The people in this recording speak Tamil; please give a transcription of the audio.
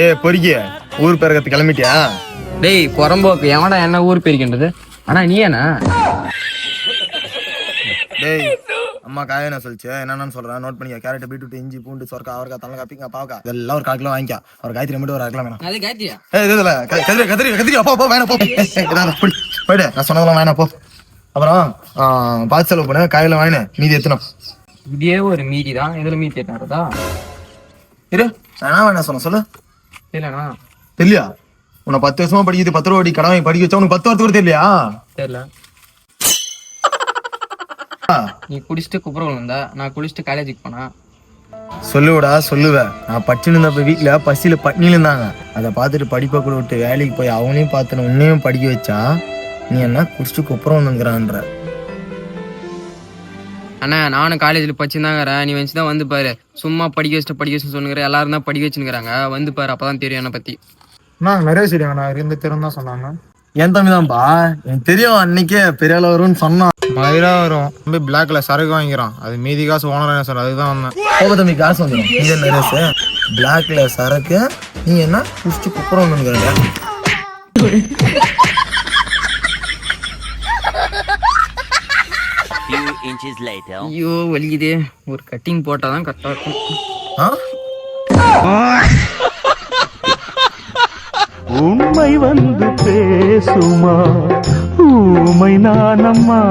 ஏய் பொறுக்கி ஊர் பெருக்கத்து கிளம்பிட்டியா? டேய் புறம்போக்கு. எவன்டா என்ன ஊர் பிரிக்கின்றது? ஆனா நீ என்ன? டேய் அம்மா காய என்ன சொல்லிச்சு? என்னன்னு சொல்றேன் நோட் பண்ணிக்க. கேரட் பீட்ரூட் இஞ்சி பூண்டு சொர்க்கா அவரைக்காய் தலங்கா பீக்கா பாவக்கா இதெல்லாம் ஒரு கால் கிலோ வாங்கிக்க. ஒரு காய்கறி மட்டும் ஒரு அரை கிலோ வேணும். அது காத்தியா ஏய் இது இல்ல க- கதிரி கதிரி கதிரி. அப்பா போ இதாடா, புடி. போயிடு. நான் சொன்னதெல்லாம் வேணாம் போ. அப்புறம் பார்த்து செலவு பண்ணு. காயில வாங்கினேன் மீதி எத்தணும் இதே ஒரு மீதி தான். இதுல மீதி எட்டாருதா இரு. நான் என்ன வேணா சொன்ன சொல்லு. இல்லண்ணா தெரியலையா? உன்னை பத்து வருஷமா படிக்குது பத்து ரூபா கடன் வாங்கி படிக்க வச்சா உனக்கு பத்து வருஷத்துக்கு கூட தெரியலையா? தெரியல. நீ குடிச்சிட்டு குப்புறம் வந்தா நான் குடிச்சிட்டு காலேஜுக்கு போனா. சொல்லுவடா சொல்லுவேன் நான் படிச்சுன்னு இருந்தப்ப வீட்டுல பசியில பட்னியில இருந்தாங்க. அதை பார்த்துட்டு படிப்பை கூட விட்டு வேலைக்கு போய் அவனையும் பார்த்து உன்னையும் படிக்க வச்சா நீ என்ன குடிச்சிட்டு குப்புறம் வந்துங்கிறான்ற அண்ணா நானும் காலேஜில் படிச்சுதாங்கிறேன் நீ வச்சு தான் வந்து பாரு. சும்மா படிக்க வச்சுட்டு படிக்க வச்சுட்டு சொன்னுங்கிற எல்லாரும் தான் படிக்க வச்சுருக்காங்க வந்து பாரு அப்பதான் தெரியும் என்னை பத்தி. நான் நிறைய சரியாங்கண்ணா இருந்து திறன் தான் சொன்னாங்க. என் தம்பி தான்ப்பா எனக்கு தெரியும் அன்னைக்கே பெரிய அளவு வரும்னு சொன்னான். மயிலா வரும் தம்பி பிளாக்ல சரக்கு வாங்கிக்கிறான். அது மீதி காசு ஓனர் என்ன சார் அதுதான் வந்தேன். போக தம்பி காசு வந்துடும் நீ என்ன ரேசு பிளாக்ல சரக்கு நீ என்ன குடிச்சிட்டு குப்புறம் வந்துங்கிறா ஐயோ வலிக்குதே. ஒரு கட்டிங் போட்டால் தான் கரெக்டாக இருக்கும். உண்மை வந்து பேசுமா? ஊமை நானம்மா.